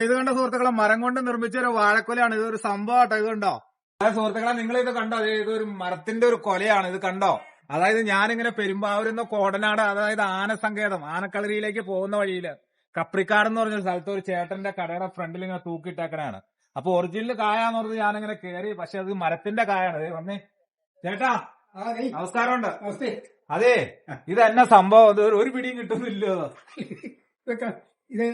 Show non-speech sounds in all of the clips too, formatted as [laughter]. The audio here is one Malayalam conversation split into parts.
ഇത് കണ്ട സുഹൃത്തുക്കളെ മരം കൊണ്ട് നിർമ്മിച്ച ഒരു വാഴക്കൊലയാണ്. ഇത് ഒരു സംഭവം ഇത് കണ്ടോ? അതായത് സുഹൃത്തുക്കളെ നിങ്ങൾ ഇത് കണ്ടോ ഇതൊരു മരത്തിന്റെ ഒരു കൊലയാണ് ഇത് കണ്ടോ? അതായത് ഞാനിങ്ങനെ പെരുമ്പാവൂരിന്ന് കോടനാട് അതായത് ആനസങ്കേതം ആനക്കളരിയിലേക്ക് പോകുന്ന വഴിയിൽ കപ്രിക്കാട് എന്ന് പറഞ്ഞ സ്ഥലത്ത് ഒരു ചേട്ടന്റെ കടയുടെ ഫ്രണ്ടിൽ ഇങ്ങനെ തൂക്കിയിട്ടേക്കണാണ്. അപ്പൊ ഒറിജിനൽ കായാന്ന് പറഞ്ഞത് ഞാനിങ്ങനെ കേറി പക്ഷെ അത് മരത്തിന്റെ കായാണ്. വന്നേ. ചേട്ടാ നമസ്കാരമുണ്ട്. അതെ ഇത് എന്നെ സംഭവം ഒരു- പിടിയും കിട്ടുന്നില്ലോ ഇത്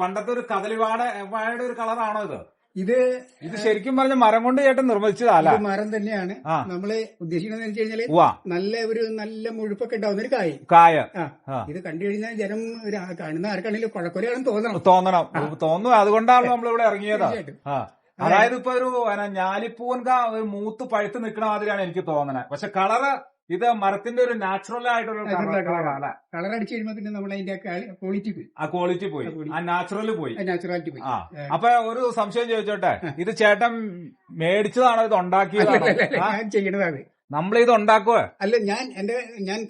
പണ്ടത്തെ ഒരു കദളി വാഴ വാഴയുടെ ഒരു കളറാണോ ഇത്? ഇത് ഇത് ശരിക്കും പറഞ്ഞ മരം കൊണ്ട് ചേട്ടൻ നിർമ്മിച്ചതല്ല. മരം തന്നെയാണ്. നമ്മൾ ഉദ്ദേശിക്കുന്നത് വെച്ച് കഴിഞ്ഞാൽ നല്ല ഒരു നല്ല മുഴുപ്പൊക്കെ ഉണ്ടാവുന്ന ഒരു കായ. കായ. ഇത് കണ്ടു കഴിഞ്ഞാൽ ജനം കാണുന്ന ആർക്കാണെങ്കിലും കുഴക്കൊലയാണെന്ന് തോന്നണം. തോന്നണം. തോന്നുന്നു. അതുകൊണ്ടാണ് നമ്മൾ ഇവിടെ ഇറങ്ങിയത്. അതായത് ഇപ്പൊ ഒരു ഞാലിപ്പൂവൻ ഒരു മൂത്ത് പഴുത്ത് നിൽക്കണ മാതിരിയാണ് എനിക്ക് തോന്നണേ. പക്ഷെ കളറ് ഇത് മരത്തിന്റെ ഒരു നാച്ചുറൽ ആയിട്ടുള്ള കളർ അടിച്ചു കഴിയുമ്പോൾ പിന്നെ നമ്മൾ അതിന്റെ ക്വാളിറ്റി പോയി. ആ ക്വാളിറ്റി പോയി. ആ നാച്ചുറൽ പോയി. നാച്ചുറാലിറ്റി പോയി. ആ അപ്പൊ ഒരു സംശയം ചോദിച്ചോട്ടെ? ഇത് ചേട്ടൻ മേടിച്ചതാണോ ഇത് ഉണ്ടാക്കിയതാണോ? ഞാൻ ചെയ്യണതാണ് നമ്മളിത് ഉണ്ടാക്കുവോ? അല്ല ഞാൻ എന്റെ ഞാൻ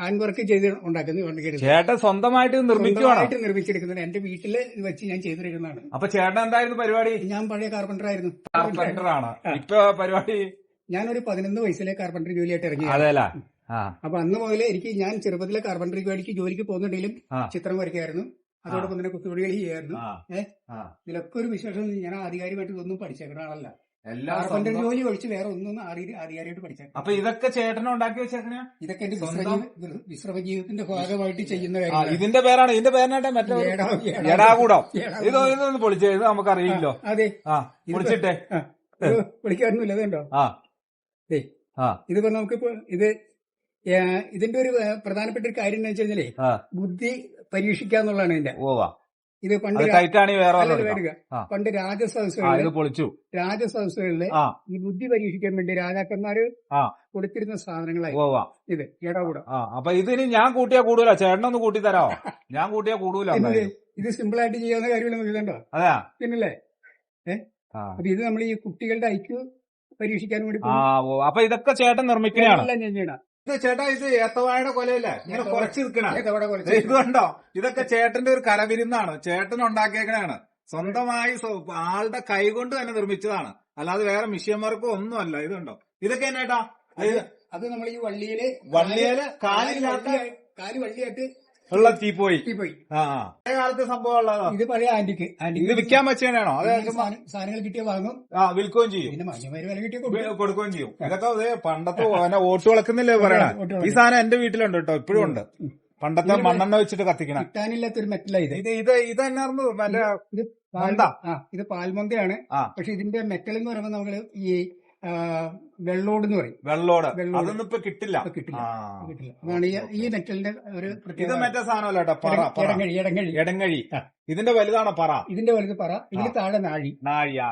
ഹാൻഡ് വർക്ക് ചെയ്ത് ഉണ്ടാക്കുന്നത്. ചേട്ടൻ സ്വന്തമായിട്ട് ഇത് നിർമ്മിക്കുവാണോ? നിർമ്മിച്ചെടുക്കുന്നത് എന്റെ വീട്ടിൽ വെച്ച് ഞാൻ ചെയ്തിരിക്കുന്നതാണ് അപ്പൊ ചേട്ടൻ എന്തായിരുന്നു പരിപാടി? ഞാൻ പഴയ കാർപ്പന്റർ ആയിരുന്നു. കാർപ്പന്റർ ആണ്. ഇപ്പൊ പരിപാടി ഞാനൊരു പതിനൊന്ന് വയസ്സിലെ കാർപ്പൻട്രി ജോലിയായിട്ട് ഇറങ്ങി. അതെല്ല ആ. അപ്പൊ അന്ന് മുതലേ എനിക്ക് ഞാൻ ചെറുപ്പത്തിലെ കാർപ്പൻട്രി ജോലിക്ക് ജോലിക്ക് പോകുന്നുണ്ടെങ്കിലും ആ. ചിത്രം വരയ്ക്കായിരുന്നു. അതോടൊപ്പം തന്നെ കുത്തുപൊടികൾ ചെയ്യായിരുന്നു. ഏഹ്? ഇതിലൊക്കെ ഒരു വിശേഷം ഞാൻ ആധികാരികമായിട്ട് ഇതൊന്നും പഠിച്ചേക്കുന്ന ആളല്ല. സ്വന്തം- ജോലി ഒഴിച്ച് വേറെ ഒന്നും ആധികാരികമായിട്ട് പഠിച്ചേക്കാം അപ്പൊ ഇതൊക്കെ ചേട്ടനെ ഉണ്ടാക്കി വെച്ചേക്കണ? ഇതൊക്കെ എന്റെ വിശ്രമ ജീവിതത്തിന്റെ ഭാഗമായിട്ട് ചെയ്യുന്ന കാര്യമാണ് ഇതിന്റെ പേരാണ്. ഇതിന്റെ പേരിനാട്ടെ മറ്റേ എടാകൂടം. ഇത് ഇതൊന്ന് പൊളിച്ചേ. ഇത് നമുക്കറിയില്ലോ. അതെ. ആ പൊളിച്ചിട്ടെ. ആ, ഇല്ലതേണ്ടോ വിളിക്കാറൊന്നുമില്ല അതുണ്ടോ ഇതിപ്പോ നമുക്കിപ്പോ ഇത് ഇതിന്റെ ഒരു പ്രധാനപ്പെട്ട ഒരു കാര്യം എന്ന് വെച്ച് കഴിഞ്ഞാലേ ബുദ്ധി പരീക്ഷിക്കാന്നുള്ളതാണ് ഇതിന്റെ. ഓവാ ഇത് പണ്ട്. പണ്ട് രാജസദസ്സുകളിൽ രാജസദസ്സുകളിൽ ഈ ബുദ്ധി പരീക്ഷിക്കാൻ വേണ്ടി രാജാക്കന്മാര്. കൊടുത്തിരുന്ന സാധനങ്ങളായി. ഇത് ഏടാകൂടം ആ അപ്പൊ ഇതിന് ഞാൻ കൂട്ടിയാ കൂടൂല ചേട്ടനൊന്ന് കൂട്ടി തരാമോ [laughs] ഞാൻ കൂട്ടിയാ കൂടൂല ഇത് സിമ്പിൾ ആയിട്ട് ചെയ്യാവുന്ന കാര്യങ്ങൾ നമുക്ക് ഇതുണ്ടോ പിന്നല്ലേ? ഏഹ് അപ്പൊ ഇത് നമ്മൾ ഈ കുട്ടികളുടെ ഐക്യു പരീക്ഷിക്കാൻ വേണ്ടി ആ ഓ അപ്പൊ ഇതൊക്കെ ചേട്ടൻ നിർമ്മിക്കുകയാണ്. എല്ലാം ഞാൻ ചെയ്യണം. ഇത് ചേട്ടാ ഇത് ഏത്തവാഴയുടെ കൊലയല്ലേ? ഇങ്ങനെ കുറച്ച് നിൽക്കണം. ഏത്തവാഴ ഇത് കണ്ടോ ഇതൊക്കെ ചേട്ടന്റെ ഒരു കരവിരുന്നാണ് ചേട്ടൻ ഉണ്ടാക്കിയേക്കണാണ് സ്വന്തമായി സ്വ- ആളുടെ കൈ കൊണ്ട് തന്നെ നിർമ്മിച്ചതാണ്. അല്ലാതെ വേറെ മിഷ്യന്മാർക്കും ഒന്നുമല്ല. ഇത് കണ്ടോ ഇതൊക്കെ എന്നാട്ടാ ഇത് അത് നമ്മൾ ഈ വള്ളിയിൽ വള്ളിയിൽ കാലില്ലാത്ത കാലി കാൽ വള്ളിയായിട്ട് ഉള്ള തീപ്പോയി പോയി. ആ. പഴയ കാലത്തെ സംഭവം ഉള്ളതാ ഇത് പഴയ ആന്റിക്ക് ഇത് ആന്റിക്ക് വിൽക്കാൻ വെച്ചേനാണോ അത് സാധനം- സാധനങ്ങൾ കിട്ടിയ വാങ്ങും. ആ വിൽക്കുകയും ചെയ്യും. പിന്നെ മാന്യമാര് വില കിട്ടിയ വി- കൊടുക്കുകയും ചെയ്യും. ഇതൊക്കെ അതേ പണ്ടത്തെ ഓനെ ഓട്ട് വിളക്കുന്നില്ലേ പറയണ? ഓട്ട് ഈ സാധനം എന്റെ വീട്ടിലുണ്ട് കേട്ടോ ഇപ്പോഴും ഉണ്ട്. പണ്ടത്തെ മണ്ണെണ്ണ വെച്ചിട്ട് കത്തിക്കണ. കിട്ടാനില്ലാത്തൊരു മെറ്റലാ ഇത്. ഇത് ഇത് ഇത് തന്നെയായിരുന്നു മറ്റേ ഇത് പാൽമന്തയാണ് മൊന്ത. ആ ഇത് പാൽമൊന്തയാണ്. ആ. പക്ഷെ ഇതിന്റെ മെറ്റൽ എന്ന് പറയുമ്പോൾ നമ്മൾ ഈ വെള്ളോട് എന്ന് പറയും. വെള്ളോട്. അതൊന്നും ഇപ്പൊ കിട്ടില്ല. കിട്ടില്ല. കിട്ടില്ല. അതാണ് ഈ നെറ്റലിന്റെ ഒരു ഇത് മറ്റേ സാധനമല്ല ഇടങ്ങഴി ഇടങ്ങഴി എടങ്ങഴി ഇതിന്റെ വലുതാണോ പറ? ഇതിന്റെ വലുത് പറ. ഇതിന് താഴെ നാഴി. നാഴിയാ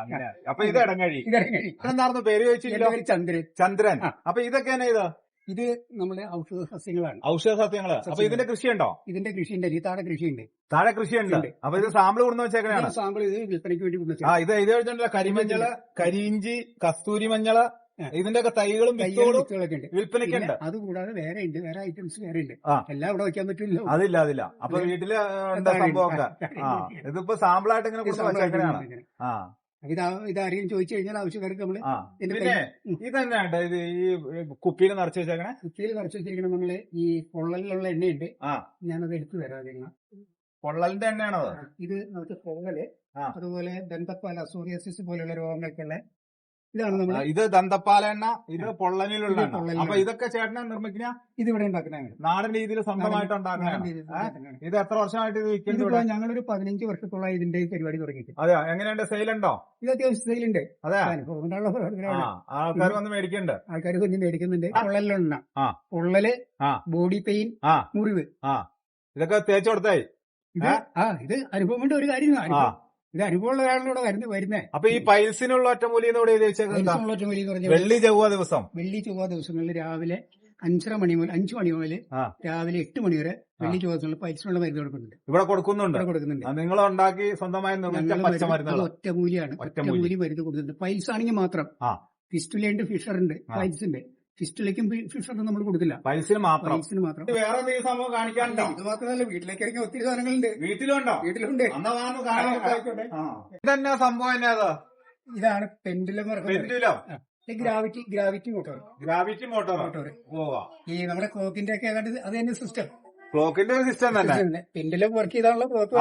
അപ്പൊ ഇത് ഇടങ്ങഴി ഇത് ഇടങ്ങഴി എന്തായിരുന്നു പേര് ചോദിച്ചില്ല ചന്ദ്രൻ. ചന്ദ്രൻ. അപ്പൊ ഇതൊക്കെ എന്നാ ഇത് ഇത് നമ്മുടെ ഔഷധ സസ്യങ്ങളാണ്. ഔഷധ സസ്യങ്ങൾ. അപ്പൊ ഇതിന്റെ കൃഷി ഉണ്ടോ ഇതിന്റെ കൃഷിയുണ്ട്. ഈ താഴെ കൃഷിയുണ്ട്. താഴെ കൃഷിയുണ്ട്. ഉണ്ട്. അപ്പൊ ഇത് സാമ്പിൾ കൊടുന്ന് വെച്ചേക്കാണ് സാമ്പിൾ ഇത് വിൽപ്പനയ്ക്ക് വേണ്ടി ആ ഇത് ഇത് വെച്ചിട്ടുള്ള കരിമഞ്ഞൾ കരിയിഞ്ചി കസ്തൂരി മഞ്ഞൾ ആ. ഇതിന്റെ ഒക്കെ തൈകളും വിത്തുകളൊക്കെ ഉണ്ട്. വിൽപ്പനയ്ക്കുണ്ട്. അത് കൂടാതെ വേറെ ഉണ്ട്. വേറെ ഐറ്റംസ് വേറെ ഉണ്ട്. എല്ലാം ഇവിടെ വെക്കാൻ പറ്റില്ല അതില്ല അതില്ല. അപ്പൊ വീട്ടിൽ. സംഭവമൊക്കെ? ഇതിപ്പോ സാമ്പിളായിട്ട് ഇങ്ങനെ കുറച്ച് കൊടുത്ത് സാമ്പിൾ ആ. ഇത് ആ- ഇത് ആരെങ്കിലും ചോദിച്ചു കഴിഞ്ഞാൽ ആവശ്യക്കാർക്ക് നമ്മൾ പിന്നെ ഇതന്നെയാണ് ഇത് ഈ കുപ്പിയിൽ നിറച്ച് വെച്ചേക്കണേ? കുപ്പിയിൽ നിറച്ച് വെച്ചിരിക്കണം നമ്മൾ ഈ പൊള്ളലിലുള്ള എണ്ണയുണ്ട്. ആ. ഞാനത് എടുത്തു തരാം അതിന്. പൊള്ളലിന്റെ എണ്ണയാണോ ഇത് നമുക്ക് പൊള്ളൽ ആ. അതുപോലെ ദന്തപ്പാല സോറിയാസിസ് പോലെയുള്ള രോഗങ്ങൾക്കുള്ള ഇതാണ് നമ്മൾ ഇത് ദന്തപ്പാല എണ്ണ ഇത് പൊള്ളനിലുള്ള ഇത് എണ്ണ. അപ്പൊ ഇതൊക്കെ ചേട്ടനെ നിർമ്മിക്കുന്ന ഇവിടെ ഉണ്ടാക്കുന്ന നാടൻ രീതിയിൽ സ്വന്തമായിട്ട് ഉണ്ടാക്കുന്ന ഇത് എത്ര വർഷമായിട്ട് ഇത് വിൽക്കുന്നത് ഞങ്ങൾ ഒരു ഞങ്ങളൊരു പതിനഞ്ച് വർഷത്തോളം ഇതിന്റെ പരിപാടി തുടങ്ങിയിട്ട്. അതെ എങ്ങനെയുണ്ട്? സെയിൽ ഉണ്ടോ? ഇത് അത്യാവശ്യം സെയിലുണ്ട് അതെ ആ പ്രവർത്തനമാണ്. ആൾക്കാർ വന്ന് മേടിക്കണ്ട് ആൾക്കാർ കുഞ്ഞ് മേടിക്കുന്നുണ്ട്. പൊള്ളലെണ്ണ. പൊള്ളൽ ആ. ബോഡി പെയിൻ ആ. മുറിവ്. ആ. ഇതൊക്കെ തേച്ചു കൊടുത്തായി. ഇത് ഇത് അനുഭവം കൊണ്ട് ഒരു കാര്യം ഇത് അനുഭവമുള്ള കരുന്ന് വരുന്നത് വരുന്നേ. അപ്പൊ ഈ പൈൽസിനുള്ള ഒറ്റമൂലി? വലിയ എന്ന് വെള്ളി ചൊവ്വ ദിവസം. വെള്ളി ചൊവ്വ ദിവസങ്ങളിൽ രാവിലെ അഞ്ചര മണി മുതൽ അഞ്ചു മണി മുതൽ രാവിലെ എട്ട് മണി വരെ വെള്ളി ചൊവ്വ പൈസയുള്ള മരുന്ന് കൊടുക്കുന്നുണ്ട്. ഇവിടെ കൊടുക്കുന്നുണ്ട്. കൊടുക്കുന്നുണ്ട്. നിങ്ങൾ ഉണ്ടാക്കി സ്വന്തമായി ഒറ്റമൂലിയാണ്. ഒറ്റമൂലി. ഒറ്റമൂലി മരുന്ന് കൊടുക്കുന്നുണ്ട് പൈൽസ് ആണെങ്കിൽ മാത്രം. ഫിസ്റ്റുലുണ്ട് ഫിഷർ ഉണ്ട് ആ. പൈൽസ് ഉണ്ട് ഫിസ്റ്റിലേക്കും ഫിഷൊന്നും നമ്മൾ കൊടുക്കില്ല പൈസ മാത്രം. പൈസന് മാത്രം. വേറെ എന്തെങ്കിലും സംഭവം കാണിക്കാനുണ്ടോ? ഇത് മാത്രമല്ല വീട്ടിലേക്ക് ഇറങ്ങിയ ഒത്തിരി സാധനങ്ങളുണ്ട്. വീട്ടിലുണ്ടോ? വീട്ടിലുണ്ട്. ഇതന്നെ സംഭവം തന്നെ അത്? ഇതാണ് pendulum പെൻഡുലോ? Gravity gravity motor. Gravity motor. Motor. ഈ നമ്മുടെ കോക്കിന്റെ ഒക്കെ അത് തന്നെ സിസ്റ്റം. ക്ലോക്കിന്റെ ഒരു സിസ്റ്റം തന്നെ. പെൻഡുലം വർക്ക് ചെയ്താണല്ലോ ക്ലോക്ക്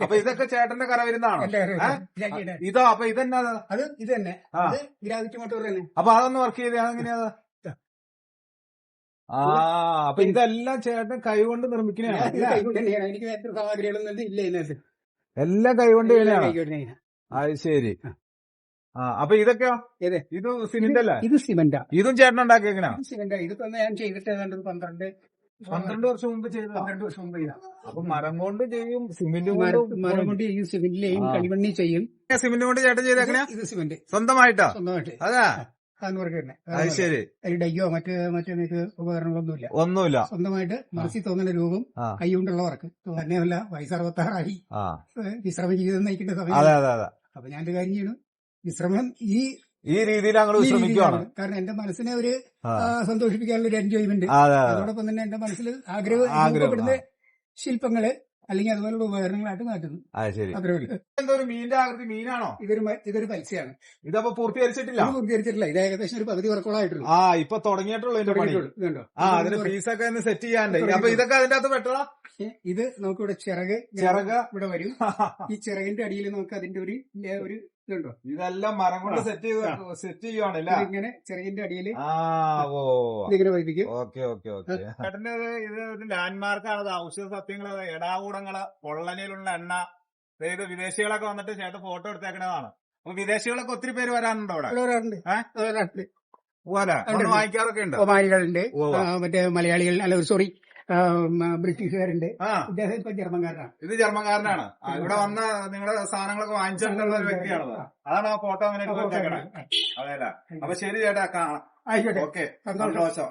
അപ്പൊ ഇതൊക്കെ ചേട്ടന്റെ കര വരുന്നതാണോ ഇതോ അപ്പൊ ഇതന്നെ? അത്? ഇത് തന്നെ. ഗ്രാവിറ്റി മോട്ടോർ തന്നെ അപ്പൊ അതൊന്ന് വർക്ക് ചെയ്ത് എങ്ങനെയാ ആ അപ്പൊ ഇതെല്ലാം ചേട്ടൻ കൈകൊണ്ട് ഇത് നിർമ്മിക്കണതാണ് എനിക്ക് എത്ര സാമഗ്രികളൊന്നും ഇല്ല ഇതിനകത്ത്. എല്ലാം കൈകൊണ്ട്. അത് ശരി. ആ. അപ്പൊ ഇതൊക്കെയോ? ഇത് സിമെന്റ് അല്ലേ? ഇത് സിമെന്റാ. ഇതും ചേട്ടൻ ഉണ്ടാക്കിയേക്കണ സിമെന്റാ. ഇത് തന്നെ ഞാൻ ചെയ്തിട്ട് ഏതാണ്ട് പന്ത്രണ്ട് പന്ത്രണ്ട് വർഷം മുമ്പ് ചെയ്ത പന്ത്രണ്ട് വർഷം മുമ്പ് ചെയ്യാം അപ്പൊ മരം കൊണ്ട് ചെയ്യും സിമെന്റ് മരം കൊണ്ട് ചെയ്യും. സിമെന്റ് ചെയ്യും. കളിമണ്ണി ചെയ്യും സിമെന്റ് കൊണ്ട് ചേട്ടൻ ചെയ്ത ഇത് സിമെന്റ്. സ്വന്തമായിട്ടോ? സ്വന്തമായിട്ട്. അതാ. അതെന്ന് തന്നെ അത് ശരി. അതിൽ ഡയ്യോ മറ്റ് മറ്റേ മറ്റ് ഉപകരണങ്ങളൊന്നുമില്ല. ഒന്നുമില്ല. സ്വന്തമായിട്ട് മനസ്സിൽ തോന്നുന്ന രൂപം. കൈകൊണ്ടുള്ള വർക്ക്. തന്നെയല്ല വയസ്സ് അറുപത്താറായി ആ. ഏഹ് വിശ്രമ ജീവിതം നയിക്കേണ്ട സമയം. അപ്പൊ ഞാൻ കാര്യം ചെയ്യണം. വിശ്രമം ഈ ഈ രീതിയിൽ അങ്ങോട്ട് വിശ്രമിക്കുകയാണ് കാരണം എന്റെ മനസ്സിനെ ഒരു സന്തോഷിപ്പിക്കാനുള്ള ഒരു എൻജോയ്മെന്റ് അതെ അതെ. അതോടൊപ്പം തന്നെ എന്റെ മനസ്സിൽ ആഗ്രഹം ശില്പങ്ങൾ അല്ലെങ്കിൽ അതുപോലുള്ള ഉപകരണങ്ങളായിട്ട് മാറ്റുന്നു. അത്രേ മീനിന്റെ ആകൃതി മീനാണോ? ഇതൊരു ഇതൊരു പൈസയാണ് ഇതപ്പോ പൂർത്തീകരിച്ചിട്ടില്ല? പൂർത്തീകരിച്ചിട്ടില്ല. ഇത് ഏകദേശം ഒരു പകുതി വർക്കോളായിട്ടുള്ളൂ. ആ ഇപ്പൊ തുടങ്ങിയിട്ടുള്ളൂ ഇതിന്റെ പണി. ആ ഫീസൊക്കെ ഒന്ന് സെറ്റ് ചെയ്യാണ്ട്. അപ്പൊ ഇതൊക്കെ അതിന്റെ അകത്ത് പെട്ടതാ ഇത് നമുക്ക് ഇവിടെ ചിറക് ചിറക്? ഇവിടെ വരും. [laughs] ഈ ചിറകിന്റെ അടിയിൽ നമുക്ക് അതിന്റെ ഒരു ഒരു ഇതുണ്ടോ? ഇതെല്ലാം മരം കൊണ്ട്. സെറ്റ് ചെയ്ത് സെറ്റ് ചെയ്യുവാണല്ലേ? ഇങ്ങനെ ചിറകിന്റെ അടിയിൽ ആ ഓ. ഇതിങ്ങനെ വൈദിക്കും ഓക്കെ ഓക്കെ ഓക്കെ. ചേട്ടന്റെ ഇത് ഒരു ലാൻഡ് മാർക്കാണ് ഇത് ഔഷധ സത്യങ്ങൾ എടാകൂടങ്ങൾ പൊള്ളനയിലുള്ള എണ്ണ. അതായത് വിദേശികളൊക്കെ വന്നിട്ട് ചേട്ടൻ ഫോട്ടോ എടുത്തേക്കണതാണ്. അപ്പൊ വിദേശികളൊക്കെ ഒത്തിരി പേര് വരാനുണ്ടോ അവിടെ? വരാറുണ്ട്? വരാറുണ്ട്. വാങ്ങിക്കാറൊക്കെ ഉണ്ട്? ഒമാനികളുണ്ട് മറ്റേ മലയാളികൾ അല്ല സോറി ബ്രിട്ടീഷുകാരുണ്ട്. ഇദ്ദേഹം ഇപ്പൊ ജർമ്മൻകാരനാണ്. ഇത് ജർമ്മൻകാരനാണ്. ഇവിടെ വന്ന നിങ്ങളുടെ സാധനങ്ങളൊക്കെ വാങ്ങിച്ചിട്ടുള്ള ഒരു വ്യക്തിയാണത്. അതാണ് ആ ഫോട്ടോ അങ്ങനെ അതെയല്ലേ അപ്പൊ ശരി ചേട്ടാ കാണാം. ആയിക്കോട്ടെ. ഓക്കെ. സന്തോഷം.